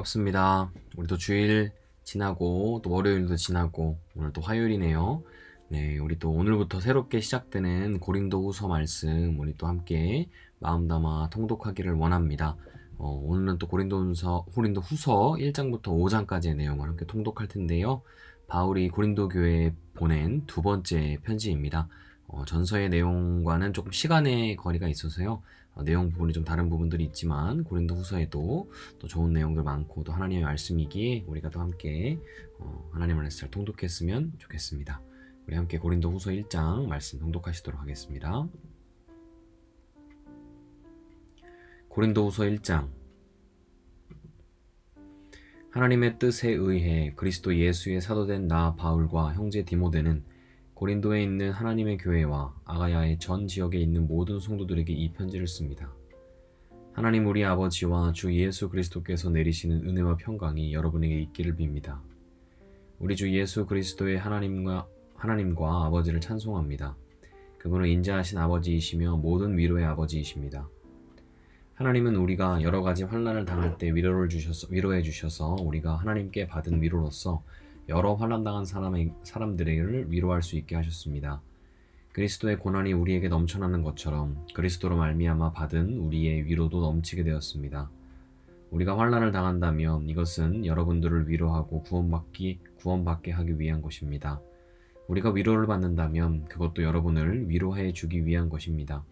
네, 반갑습니다. 우리도 주일 지나고 또 월요일도 지나고 오늘 또 화요일이네요. 네, 우리 또 오늘부터 새롭게 시작되는 고린도후서 말씀 우리 또 함께 마음 담아 통독하기를 원합니다. 어, 오늘은 또 고린도후서 고린도후서 1장부터 5장까지의 내용을 함께 통독할 텐데요. 바울이 고린도 교회에 보낸 두 번째 편지입니다. 어, 전서의 내용과는 조금 시간의 거리가 있어서요. 어, 내용 부분이 좀 다른 부분들이 있지만 고린도 후서에도 또 좋은 내용들 많고 또 하나님의 말씀이기에 우리가 또 함께 어, 하나님의 말씀 잘 통독했으면 좋겠습니다. 우리 함께 고린도 후서 1장 말씀 통독하시도록 하겠습니다. 고린도 후서 1장 하나님의 뜻에 의해 그리스도 예수의 사도된 나 바울과 형제 디모데는 고린도에 있는 하나님의 교회와 아가야의 전 지역에 있는 모든 성도들에게 이 편지를 씁니다. 하나님 우리 아버지와 주 예수 그리스도께서 내리시는 은혜와 평강이 여러분에게 있기를 빕니다. 우리 주 예수 그리스도의 하나님과 하나님과 아버지를 찬송합니다. 그분은 인자하신 아버지이시며 모든 위로의 아버지이십니다. 하나님은 우리가 여러 가지 환난을 당할 때 위로를 주셔서 위로해 주셔서 우리가 하나님께 받은 위로로서 여러 환난 당한 사람의 사람들을 위로할 수 있게 하셨습니다. 그리스도의 고난이 우리에게 넘쳐나는 것처럼 그리스도로 말미암아 받은 우리의 위로도 넘치게 되었습니다. 우리가 환난을 당한다면 이것은 여러분들을 위로하고 구원받기 구원받게 하기 위한 것입니다. 우리가 위로를 받는다면 그것도 여러분을 위로해 주기 위한 것입니다.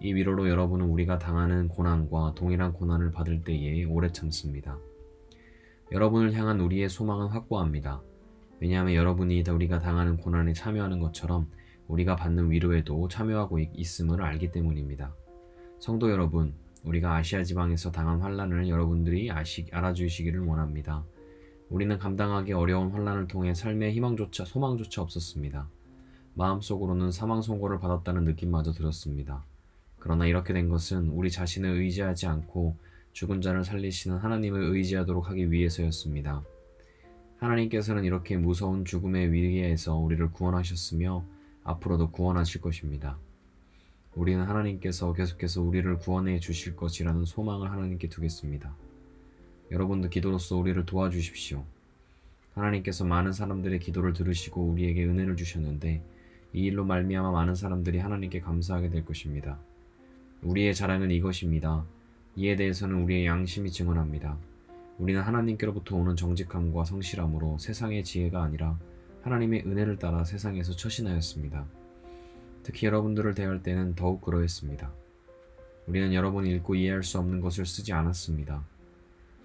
이 위로로 여러분은 우리가 당하는 고난과 동일한 고난을 받을 때에 오래 참습니다. 여러분을 향한 우리의 소망은 확고합니다. 왜냐하면 여러분이 우리가 당하는 고난에 참여하는 것처럼 우리가 받는 위로에도 참여하고 있음을 알기 때문입니다. 성도 여러분, 우리가 아시아 지방에서 당한 환란을 여러분들이 아시, 알아주시기를 원합니다. 우리는 감당하기 어려운 환란을 통해 삶의 희망조차 소망조차 없었습니다. 마음속으로는 사망 선고를 받았다는 느낌마저 들었습니다. 그러나 이렇게 된 것은 우리 자신을 의지하지 않고 죽은 자를 살리시는 하나님을 의지하도록 하기 위해서였습니다. 하나님께서는 이렇게 무서운 죽음의 위기에서 우리를 구원하셨으며 앞으로도 구원하실 것입니다. 우리는 하나님께서 계속해서 우리를 구원해 주실 것이라는 소망을 하나님께 두겠습니다. 여러분도 기도로서 우리를 도와주십시오. 하나님께서 많은 사람들의 기도를 들으시고 우리에게 은혜를 주셨는데 이 일로 말미암아 많은 사람들이 하나님께 감사하게 될 것입니다. 우리의 자랑은 이것입니다. 이에 대해서는 우리의 양심이 증언합니다. 우리는 하나님께로부터 오는 정직함과 성실함으로 세상의 지혜가 아니라 하나님의 은혜를 따라 세상에서 처신하였습니다. 특히 여러분들을 대할 때는 더욱 그러했습니다. 우리는 여러분이 읽고 이해할 수 없는 것을 쓰지 않았습니다.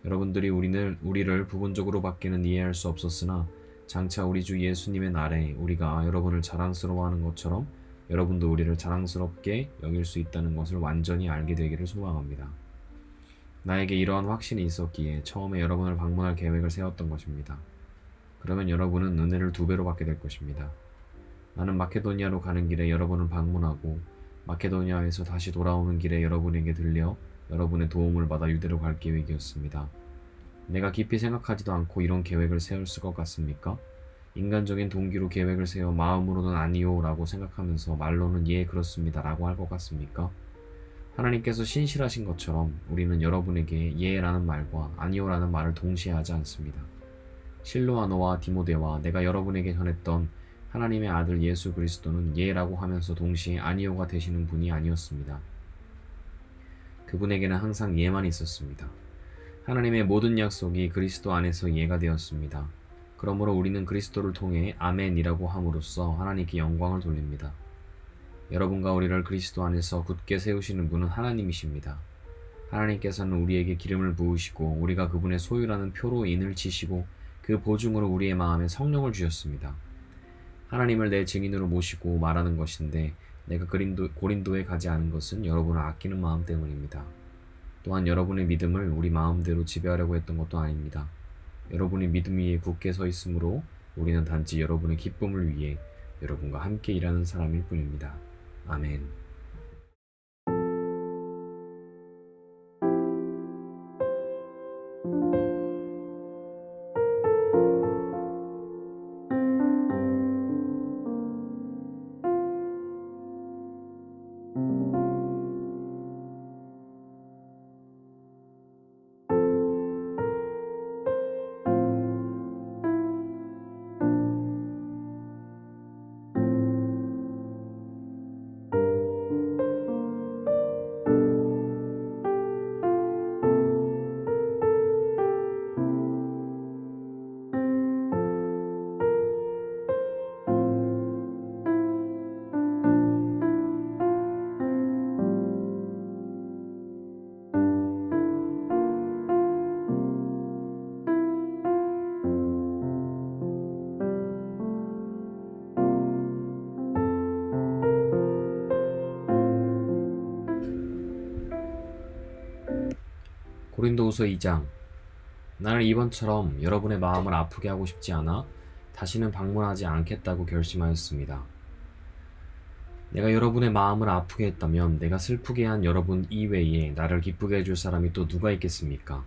여러분들이 우리를, 우리를 부분적으로 밖에는 이해할 수 없었으나 장차 우리 주 예수님의 날에 우리가 여러분을 자랑스러워하는 것처럼 여러분도 우리를 자랑스럽게 여길 수 있다는 것을 완전히 알게 되기를 소망합니다. 나에게 이러한 확신이 있었기에 처음에 여러분을 방문할 계획을 세웠던 것입니다. 그러면 여러분은 은혜를 두 배로 받게 될 것입니다. 나는 마케도니아로 가는 길에 여러분을 방문하고 마케도니아에서 다시 돌아오는 길에 여러분에게 들려 여러분의 도움을 받아 유대로 갈 계획이었습니다. 내가 깊이 생각하지도 않고 이런 계획을 세울 것 같습니까? 인간적인 동기로 계획을 세워 마음으로는 아니요 라고 생각하면서 말로는 예 그렇습니다 라고 할 것 같습니까? 하나님께서 신실하신 것처럼 우리는 여러분에게 예라는 말과 아니오라는 말을 동시에 하지 않습니다. 실로아노와 디모데와 내가 여러분에게 전했던 하나님의 아들 예수 그리스도는 예라고 하면서 동시에 아니오가 되시는 분이 아니었습니다. 그분에게는 항상 예만 있었습니다. 하나님의 모든 약속이 그리스도 안에서 예가 되었습니다. 그러므로 우리는 그리스도를 통해 아멘이라고 함으로써 하나님께 영광을 돌립니다. 여러분과 우리를 그리스도 안에서 굳게 세우시는 분은 하나님이십니다. 하나님께서는 우리에게 기름을 부으시고 우리가 그분의 소유라는 표로 인을 치시고 그 보증으로 우리의 마음에 성령을 주셨습니다. 하나님을 내 증인으로 모시고 말하는 것인데 내가 그린도, 고린도에 가지 않은 것은 여러분을 아끼는 마음 때문입니다. 또한 여러분의 믿음을 우리 마음대로 지배하려고 했던 것도 아닙니다. 여러분이 믿음 위에 굳게 서 있으므로 우리는 단지 여러분의 기쁨을 위해 여러분과 함께 일하는 사람일 뿐입니다. 아 고린도후서 2장 나는 이번처럼 여러분의 마음을 아프게 하고 싶지 않아 다시는 방문하지 않겠다고 결심하였습니다. 내가 여러분의 마음을 아프게 했다면 내가 슬프게 한 여러분 이외에 나를 기쁘게 해줄 사람이 또 누가 있겠습니까?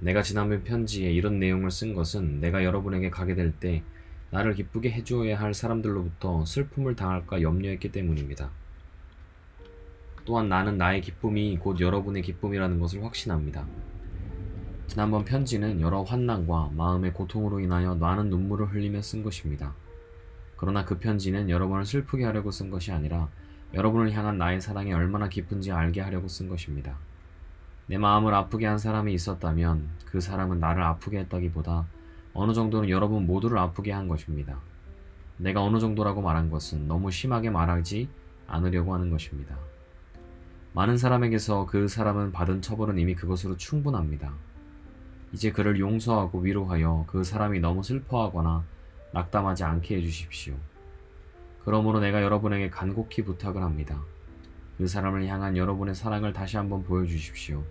내가 지난번 편지에 이런 내용을 쓴 것은 내가 여러분에게 가게 될 때 나를 기쁘게 해주어야 할 사람들로부터 슬픔을 당할까 염려했기 때문입니다. 또한 나는 나의 기쁨이 곧 여러분의 기쁨이라는 것을 확신합니다. 지난번 편지는 여러 환난과 마음의 고통으로 인하여 많은 눈물을 흘리며 쓴 것입니다. 그러나 그 편지는 여러분을 슬프게 하려고 쓴 것이 아니라 여러분을 향한 나의 사랑이 얼마나 깊은지 알게 하려고 쓴 것입니다. 내 마음을 아프게 한 사람이 있었다면 그 사람은 나를 아프게 했다기보다 어느 정도는 여러분 모두를 아프게 한 것입니다. 내가 어느 정도라고 말한 것은 너무 심하게 말하지 않으려고 하는 것입니다. 많은 사람에게서 그 사람은 받은 처벌은 이미 그것으로 충분합니다. 이제 그를 용서하고 위로하여 그 사람이 너무 슬퍼하거나 낙담하지 않게 해주십시오. 그러므로 내가 여러분에게 간곡히 부탁을 합니다. 그 사람을 향한 여러분의 사랑을 다시 한번 보여주십시오.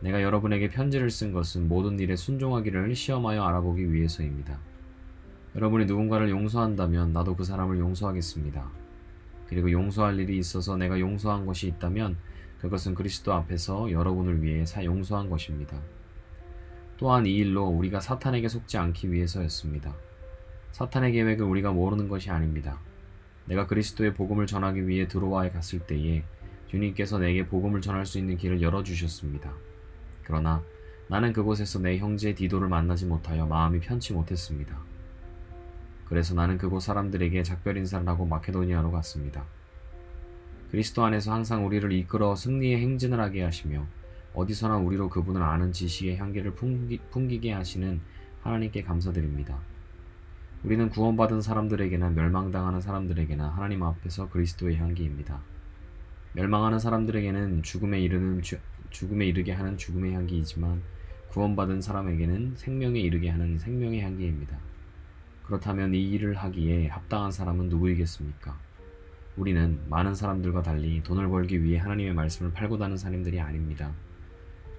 내가 여러분에게 편지를 쓴 것은 모든 일에 순종하기를 시험하여 알아보기 위해서입니다. 여러분이 누군가를 용서한다면 나도 그 사람을 용서하겠습니다. 그리고 용서할 일이 있어서 내가 용서한 것이 있다면 그것은 그리스도 앞에서 여러분을 위해 사 용서한 것입니다. 또한 이 일로 우리가 사탄에게 속지 않기 위해서였습니다. 사탄의 계획을 우리가 모르는 것이 아닙니다. 내가 그리스도의 복음을 전하기 위해 드로아에 갔을 때에 주님께서 내게 복음을 전할 수 있는 길을 열어주셨습니다. 그러나 나는 그곳에서 내 형제 디도를 만나지 못하여 마음이 편치 못했습니다. 그래서 나는 그곳 사람들에게 작별 인사를 하고 마케도니아로 갔습니다. 그리스도 안에서 항상 우리를 이끌어 승리의 행진을 하게 하시며 어디서나 우리로 그분을 아는 지식의 향기를 풍기, 풍기게 하시는 하나님께 감사드립니다. 우리는 구원받은 사람들에게나 멸망당하는 사람들에게나 하나님 앞에서 그리스도의 향기입니다. 멸망하는 사람들에게는 죽음에 이르는 주, 죽음에 이르게 하는 죽음의 향기이지만 구원받은 사람에게는 생명에 이르게 하는 생명의 향기입니다. 그렇다면 이 일을 하기에 합당한 사람은 누구이겠습니까? 우리는 많은 사람들과 달리 돈을 벌기 위해 하나님의 말씀을 팔고 다는 사람들이 아닙니다.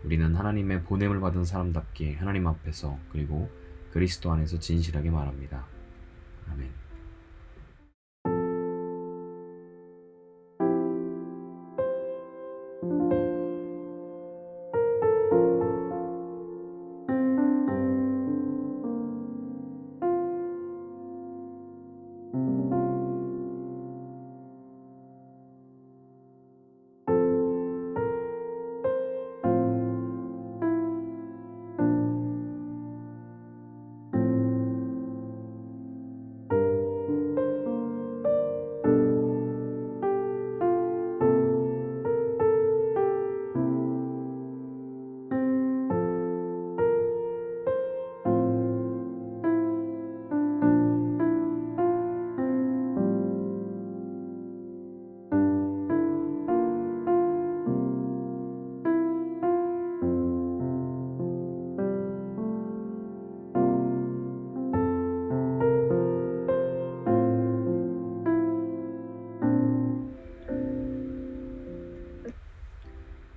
우리는 하나님의 보냄을 받은 사람답게 하나님 앞에서 그리고 그리스도 안에서 진실하게 말합니다. 아멘.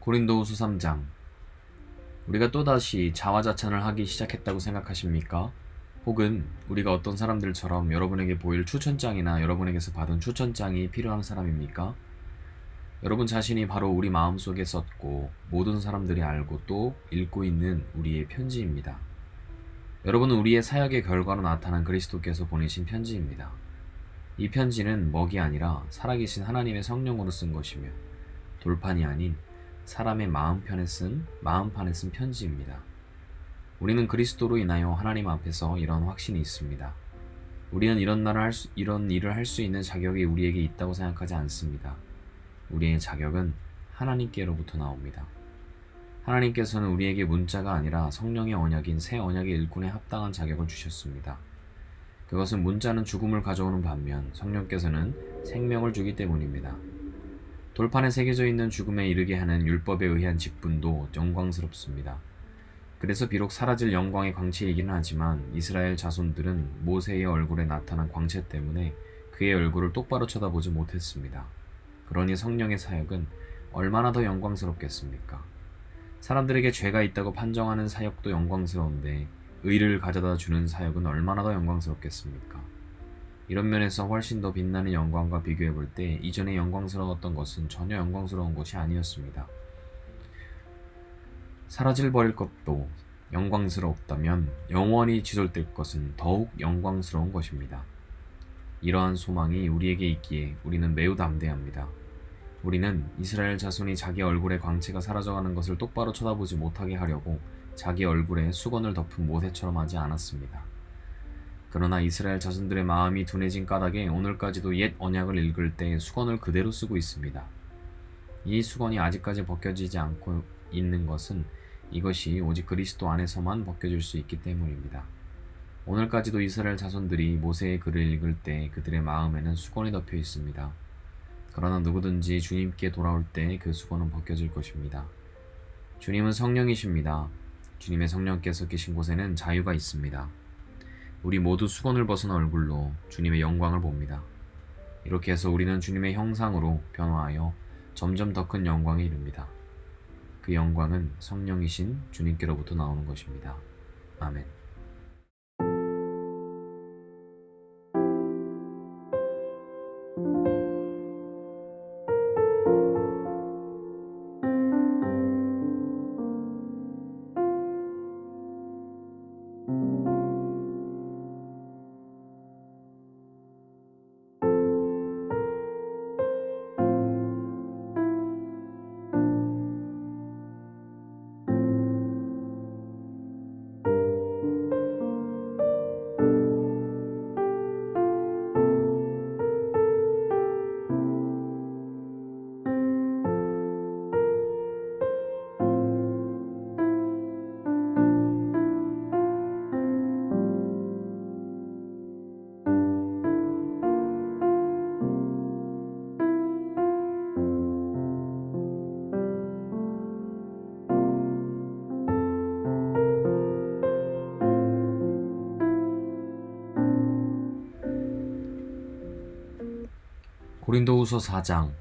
고린도후서 3장 우리가 또다시 자화자찬을 하기 시작했다고 생각하십니까? 혹은 우리가 어떤 사람들처럼 여러분에게 보일 추천장이나 여러분에게서 받은 추천장이 필요한 사람입니까? 여러분 자신이 바로 우리 마음속에 썼고 모든 사람들이 알고 또 읽고 있는 우리의 편지입니다. 여러분은 우리의 사역의 결과로 나타난 그리스도께서 보내신 편지입니다. 이 편지는 먹이 아니라 살아계신 하나님의 성령으로 쓴 것이며 돌판이 아닌 사람의 마음편에 쓴 마음판에 쓴 편지입니다. 우리는 그리스도로 인하여 하나님 앞에서 이런 확신이 있습니다. 우리는 이런 날을 할 수, 이런 일을 할 수 있는 자격이 우리에게 있다고 생각하지 않습니다. 우리의 자격은 하나님께로부터 나옵니다. 하나님께서는 우리에게 문자가 아니라 성령의 언약인 새 언약의 일꾼에 합당한 자격을 주셨습니다. 그것은 문자는 죽음을 가져오는 반면 성령께서는 생명을 주기 때문입니다. 돌판에 새겨져 있는 죽음에 이르게 하는 율법에 의한 직분도 영광스럽습니다. 그래서 비록 사라질 영광의 광채이기는 하지만 이스라엘 자손들은 모세의 얼굴에 나타난 광채 때문에 그의 얼굴을 똑바로 쳐다보지 못했습니다. 그러니 성령의 사역은 얼마나 더 영광스럽겠습니까? 사람들에게 죄가 있다고 판정하는 사역도 영광스러운데 의를 가져다 주는 사역은 얼마나 더 영광스럽겠습니까? 이런 면에서 훨씬 더 빛나는 영광과 비교해 볼 때 이전에 영광스러웠던 것은 전혀 영광스러운 것이 아니었습니다. 사라질 버릴 것도 영광스럽다면 영원히 지속될 것은 더욱 영광스러운 것입니다. 이러한 소망이 우리에게 있기에 우리는 매우 담대합니다. 우리는 이스라엘 자손이 자기 얼굴의 광채가 사라져가는 것을 똑바로 쳐다보지 못하게 하려고 자기 얼굴에 수건을 덮은 모세처럼 하지 않았습니다. 그러나 이스라엘 자손들의 마음이 둔해진 까닭에 오늘까지도 옛 언약을 읽을 때 수건을 그대로 쓰고 있습니다. 이 수건이 아직까지 벗겨지지 않고 있는 것은 이것이 오직 그리스도 안에서만 벗겨질 수 있기 때문입니다. 오늘까지도 이스라엘 자손들이 모세의 글을 읽을 때 그들의 마음에는 수건이 덮여 있습니다. 그러나 누구든지 주님께 돌아올 때 그 수건은 벗겨질 것입니다. 주님은 성령이십니다. 주님의 성령께서 계신 곳에는 자유가 있습니다. 우리 모두 수건을 벗은 얼굴로 주님의 영광을 봅니다. 이렇게 해서 우리는 주님의 형상으로 변화하여 점점 더 큰 영광에 이릅니다. 그 영광은 성령이신 주님께로부터 나오는 것입니다. 아멘. 고린도후서 4장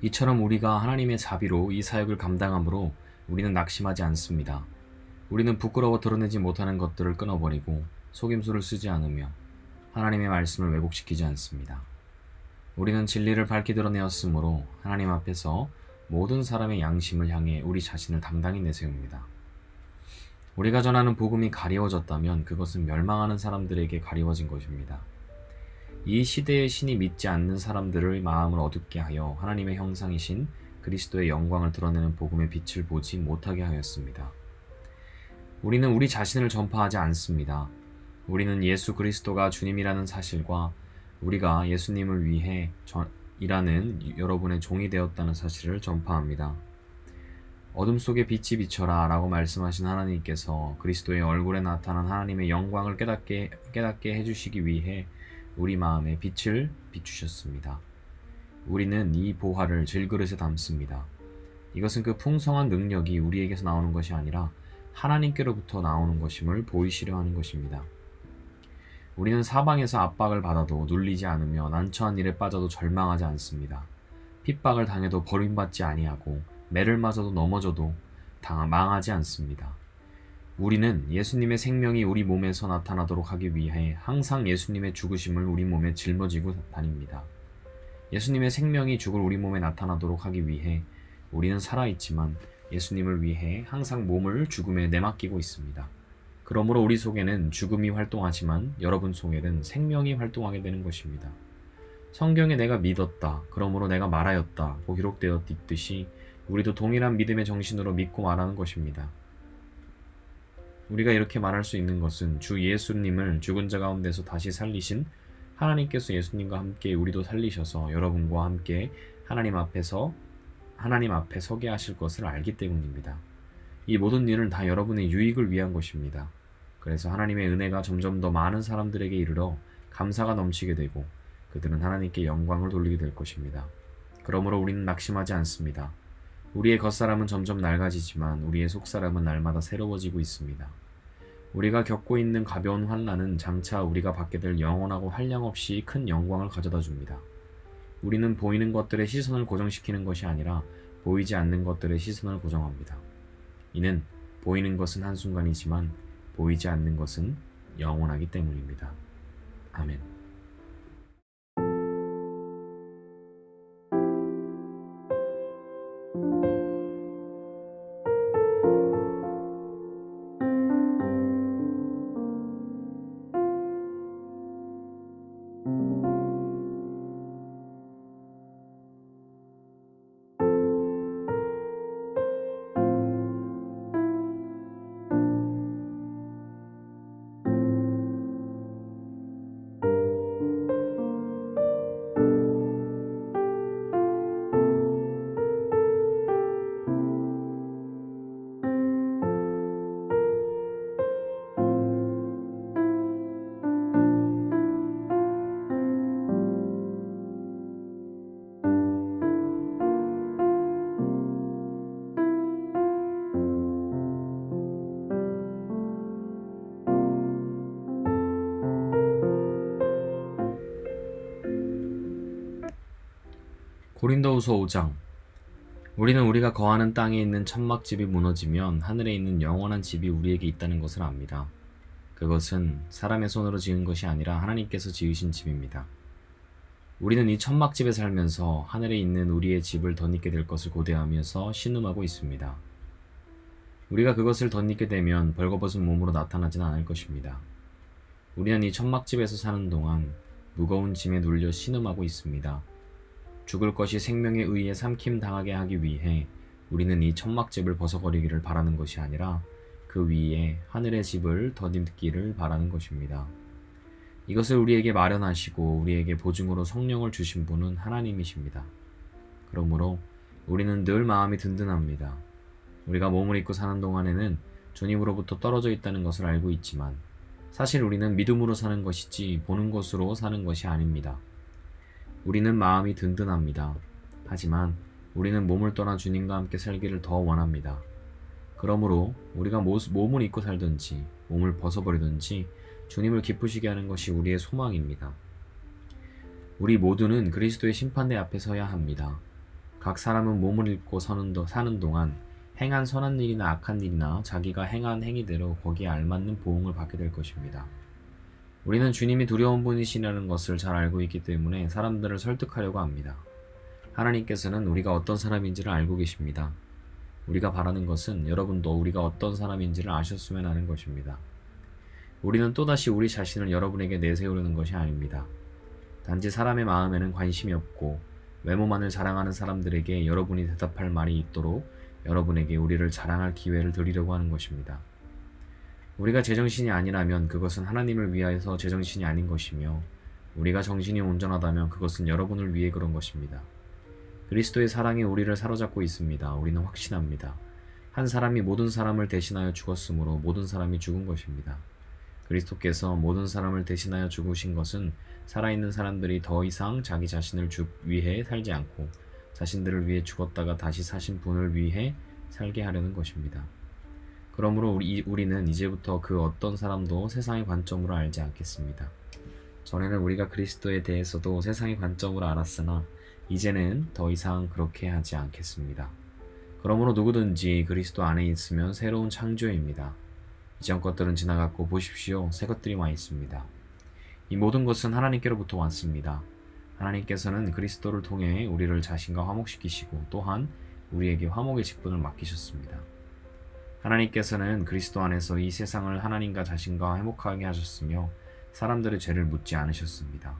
이처럼 우리가 하나님의 자비로 이 사역을 감당함으로 우리는 낙심하지 않습니다. 우리는 부끄러워 드러내지 못하는 것들을 끊어버리고 속임수를 쓰지 않으며 하나님의 말씀을 왜곡시키지 않습니다. 우리는 진리를 밝히 드러내었으므로 하나님 앞에서 모든 사람의 양심을 향해 우리 자신을 당당히 내세웁니다. 우리가 전하는 복음이 가리워졌다면 그것은 멸망하는 사람들에게 가리워진 것입니다. 이 시대의 신이 믿지 않는 사람들의 마음을 어둡게 하여 하나님의 형상이신 그리스도의 영광을 드러내는 복음의 빛을 보지 못하게 하였습니다. 우리는 우리 자신을 전파하지 않습니다. 우리는 예수 그리스도가 주님이라는 사실과 우리가 예수님을 위해 전, 일하는 여러분의 종이 되었다는 사실을 전파합니다. 어둠 속에 빛이 비쳐라 라고 말씀하신 하나님께서 그리스도의 얼굴에 나타난 하나님의 영광을 깨닫게, 깨닫게 해주시기 위해 우리 마음에 빛을 비추셨습니다. 우리는 이 보화를 질그릇에 담습니다. 이것은 그 풍성한 능력이 우리에게서 나오는 것이 아니라 하나님께로부터 나오는 것임을 보이시려 하는 것입니다. 우리는 사방에서 압박을 받아도 눌리지 않으며 난처한 일에 빠져도 절망하지 않습니다. 핍박을 당해도 버림받지 아니하고 매를 맞아도 넘어져도 당 망하지 않습니다. 우리는 예수님의 생명이 우리 몸에서 나타나도록 하기 위해 항상 예수님의 죽으심을 우리 몸에 짊어지고 다닙니다. 예수님의 생명이 죽을 우리 몸에 나타나도록 하기 위해 우리는 살아있지만 예수님을 위해 항상 몸을 죽음에 내맡기고 있습니다. 그러므로 우리 속에는 죽음이 활동하지만 여러분 속에는 생명이 활동하게 되는 것입니다. 성경에 내가 믿었다. 그러므로 내가 말하였다. 고 기록되었듯이 우리도 동일한 믿음의 정신으로 믿고 말하는 것입니다. 우리가 이렇게 말할 수 있는 것은 주 예수님을 죽은 자 가운데서 다시 살리신 하나님께서 예수님과 함께 우리도 살리셔서 여러분과 함께 하나님 앞에서 하나님 앞에 서게 하실 것을 알기 때문입니다. 이 모든 일은 다 여러분의 유익을 위한 것입니다. 그래서 하나님의 은혜가 점점 더 많은 사람들에게 이르러 감사가 넘치게 되고 그들은 하나님께 영광을 돌리게 될 것입니다. 그러므로 우리는 낙심하지 않습니다. 우리의 겉사람은 점점 낡아지지만 우리의 속사람은 날마다 새로워지고 있습니다. 우리가 겪고 있는 가벼운 환란은 장차 우리가 받게 될 영원하고 한량없이 큰 영광을 가져다 줍니다. 우리는 보이는 것들의 시선을 고정시키는 것이 아니라 보이지 않는 것들의 시선을 고정합니다. 이는 보이는 것은 한순간이지만 보이지 않는 것은 영원하기 때문입니다. 아멘. 고린도후서 5장 우리는 우리가 거하는 땅에 있는 천막집이 무너지면 하늘에 있는 영원한 집이 우리에게 있다는 것을 압니다. 그것은 사람의 손으로 지은 것이 아니라 하나님께서 지으신 집입니다. 우리는 이 천막집에 살면서 하늘에 있는 우리의 집을 덧입게 될 것을 고대하면서 신음하고 있습니다. 우리가 그것을 덧입게 되면 벌거벗은 몸으로 나타나지는 않을 것입니다. 우리는 이 천막집에서 사는 동안 무거운 짐에 눌려 신음하고 있습니다. 죽을 것이 생명에 의해 삼킴 당하게 하기 위해 우리는 이 천막집을 벗어버리기를 바라는 것이 아니라 그 위에 하늘의 집을 덧입기를 바라는 것입니다. 이것을 우리에게 마련하시고 우리에게 보증으로 성령을 주신 분은 하나님이십니다. 그러므로 우리는 늘 마음이 든든합니다. 우리가 몸을 입고 사는 동안에는 주님으로부터 떨어져 있다는 것을 알고 있지만 사실 우리는 믿음으로 사는 것이지 보는 것으로 사는 것이 아닙니다. 우리는 마음이 든든합니다. 하지만 우리는 몸을 떠나 주님과 함께 살기를 더 원합니다. 그러므로 우리가 몸을 입고 살든지 몸을 벗어버리든지 주님을 기쁘시게 하는 것이 우리의 소망입니다. 우리 모두는 그리스도의 심판대 앞에 서야 합니다. 각 사람은 몸을 도, 사는 동안 행한 선한 일이나 악한 일이나 자기가 행한 행위대로 거기에 알맞는 보응을 받게 될 것입니다. 우리는 주님이 두려운 분이시라는 것을 잘 알고 있기 때문에 사람들을 설득하려고 합니다. 하나님께서는 우리가 어떤 사람인지를 알고 계십니다. 우리가 바라는 것은 여러분도 우리가 어떤 사람인지를 아셨으면 하는 것입니다. 우리는 또다시 우리 자신을 여러분에게 내세우려는 것이 아닙니다. 단지 사람의 마음에는 관심이 없고 외모만을 자랑하는 사람들에게 여러분이 대답할 말이 있도록 여러분에게 우리를 자랑할 기회를 드리려고 하는 것입니다. 우리가 제정신이 아니라면 그것은 하나님을 위하여서 제정신이 아닌 것이며 우리가 정신이 온전하다면 그것은 여러분을 위해 그런 것입니다. 그리스도의 사랑이 우리를 사로잡고 있습니다. 우리는 확신합니다. 한 사람이 모든 사람을 대신하여 죽었으므로 모든 사람이 죽은 것입니다. 그리스도께서 모든 사람을 대신하여 죽으신 것은 살아있는 사람들이 더 이상 자기 자신을 죽 위해 살지 않고 자신들을 위해 죽었다가 다시 사신 분을 위해 살게 하려는 것입니다. 그러므로 우리, 우리는 이제부터 그 어떤 사람도 세상의 관점으로 알지 않겠습니다. 전에는 우리가 그리스도에 대해서도 세상의 관점으로 알았으나 이제는 더 이상 그렇게 하지 않겠습니다. 그러므로 누구든지 그리스도 안에 있으면 새로운 창조입니다. 이전 것들은 지나갔고 보십시오. 새 것들이 와 있습니다. 이 모든 것은 하나님께로부터 왔습니다. 하나님께서는 그리스도를 통해 우리를 자신과 화목시키시고 또한 우리에게 화목의 직분을 맡기셨습니다. 하나님께서는 그리스도 안에서 이 세상을 하나님과 자신과 회복하게 하셨으며 사람들의 죄를 묻지 않으셨습니다.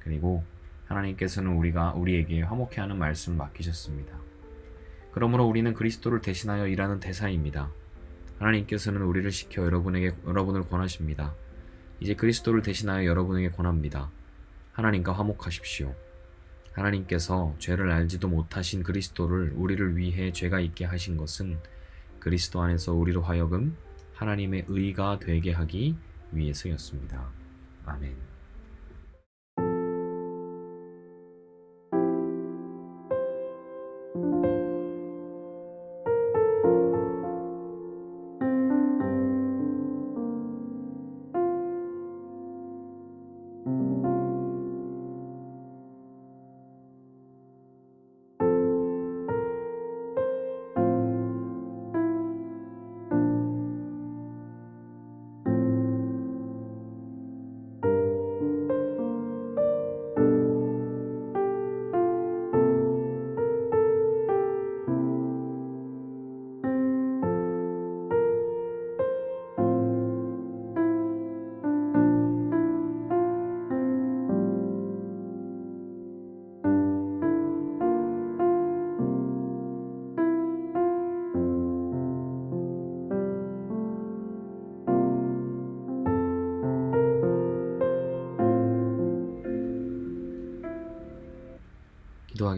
그리고 하나님께서는 우리가 우리에게 화목해 하는 말씀을 맡기셨습니다. 그러므로 우리는 그리스도를 대신하여 일하는 대사입니다. 하나님께서는 우리를 시켜 여러분에게 여러분을 권하십니다. 이제 그리스도를 대신하여 여러분에게 권합니다. 하나님과 화목하십시오. 하나님께서 죄를 알지도 못하신 그리스도를 우리를 위해 죄가 있게 하신 것은 그리스도 안에서 우리로 하여금 하나님의 의가 되게 하기 위해서였습니다. 아멘.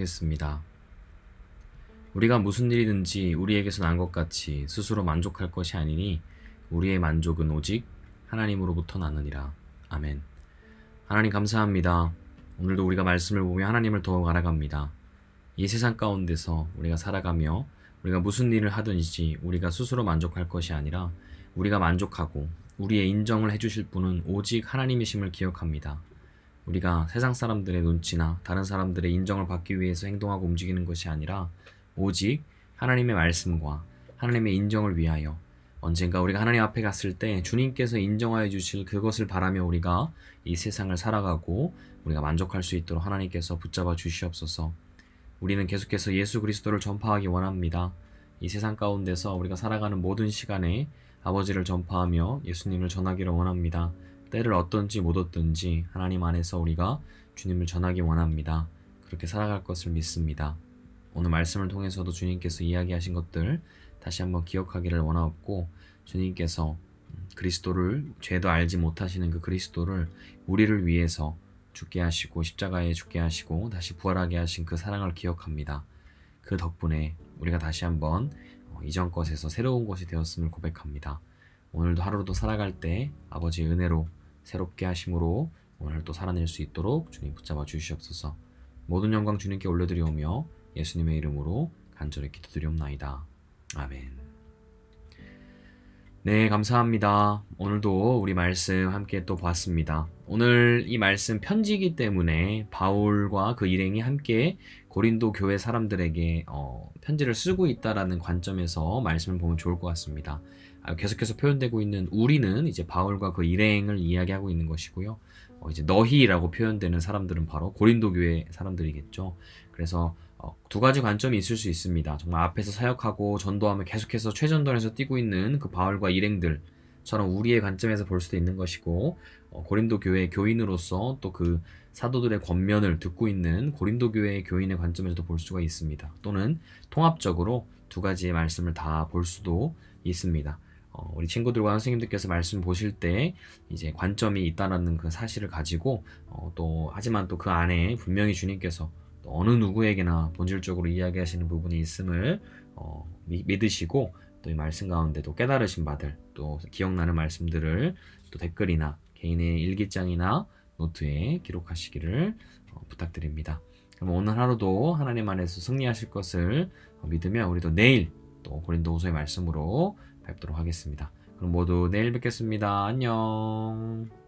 하겠습니다. 우리가 무슨 일이든지 우리에게서 난 것 같이 스스로 만족할 것이 아니니 우리의 만족은 오직 하나님으로부터 나느니라. 아멘. 하나님 감사합니다. 오늘도 우리가 말씀을 보며 하나님을 더욱 알아갑니다. 이 세상 가운데서 우리가 살아가며 우리가 무슨 일을 하든지 우리가 스스로 만족할 것이 아니라 우리가 만족하고 우리의 인정을 해주실 분은 오직 하나님이심을 기억합니다. 우리가 세상 사람들의 눈치나 다른 사람들의 인정을 받기 위해서 행동하고 움직이는 것이 아니라 오직 하나님의 말씀과 하나님의 인정을 위하여 언젠가 우리가 하나님 앞에 갔을 때 주님께서 인정하여 주실 그것을 바라며 우리가 이 세상을 살아가고 우리가 만족할 수 있도록 하나님께서 붙잡아 주시옵소서. 우리는 계속해서 예수 그리스도를 전파하기 원합니다. 이 세상 가운데서 우리가 살아가는 모든 시간에 아버지를 전파하며 예수님을 전하기를 원합니다. 때를 어떤지 못 얻든지 하나님 안에서 우리가 주님을 전하기 원합니다. 그렇게 살아갈 것을 믿습니다. 오늘 말씀을 통해서도 주님께서 이야기하신 것들 다시 한번 기억하기를 원하옵고 주님께서 그리스도를 죄도 알지 못하시는 그 그리스도를 우리를 위해서 죽게 하시고 십자가에 죽게 하시고 다시 부활하게 하신 그 사랑을 기억합니다. 그 덕분에 우리가 다시 한번 어, 이전 것에서 새로운 것이 되었음을 고백합니다. 오늘도 하루도 살아갈 때 아버지의 은혜로 새롭게 하심으로 오늘도 살아낼 수 있도록 주님 붙잡아 주시옵소서. 모든 영광 주님께 올려드리오며 예수님의 이름으로 간절히 기도드리옵나이다. 아멘. 네, 감사합니다. 오늘도 우리 말씀 함께 또 보았습니다. 오늘 이 말씀 편지이기 때문에 바울과 그 일행이 함께 고린도 교회 사람들에게 어, 편지를 쓰고 있다라는 관점에서 말씀을 보면 좋을 것 같습니다. 아, 계속해서 표현되고 있는 우리는 이제 바울과 그 일행을 이야기하고 있는 것이고요. 어, 이제 너희라고 표현되는 사람들은 바로 고린도 교회 사람들이겠죠. 그래서 어, 두 가지 관점이 있을 수 있습니다. 정말 앞에서 사역하고 전도하며 계속해서 최전선에서 뛰고 있는 그 바울과 일행들처럼 우리의 관점에서 볼 수도 있는 것이고 어, 고린도 교회 교인으로서 또 그 사도들의 권면을 듣고 있는 고린도 교회 교인의 관점에서도 볼 수가 있습니다. 또는 통합적으로 두 가지의 말씀을 다 볼 수도 있습니다. 어, 우리 친구들과 선생님들께서 말씀 보실 때 이제 관점이 있다라는 그 사실을 가지고 어, 또 하지만 또 그 안에 분명히 주님께서 또 어느 누구에게나 본질적으로 이야기하시는 부분이 있음을 어, 믿으시고 또 이 말씀 가운데도 깨달으신 바들 또 기억나는 말씀들을 또 댓글이나 개인의 일기장이나 노트에 기록하시기를 어, 부탁드립니다. 그럼 오늘 하루도 하나님 안에서 승리하실 것을 믿으며 우리도 내일 또 고린도후서의 말씀으로 뵙도록 하겠습니다. 그럼 모두 내일 뵙겠습니다. 안녕.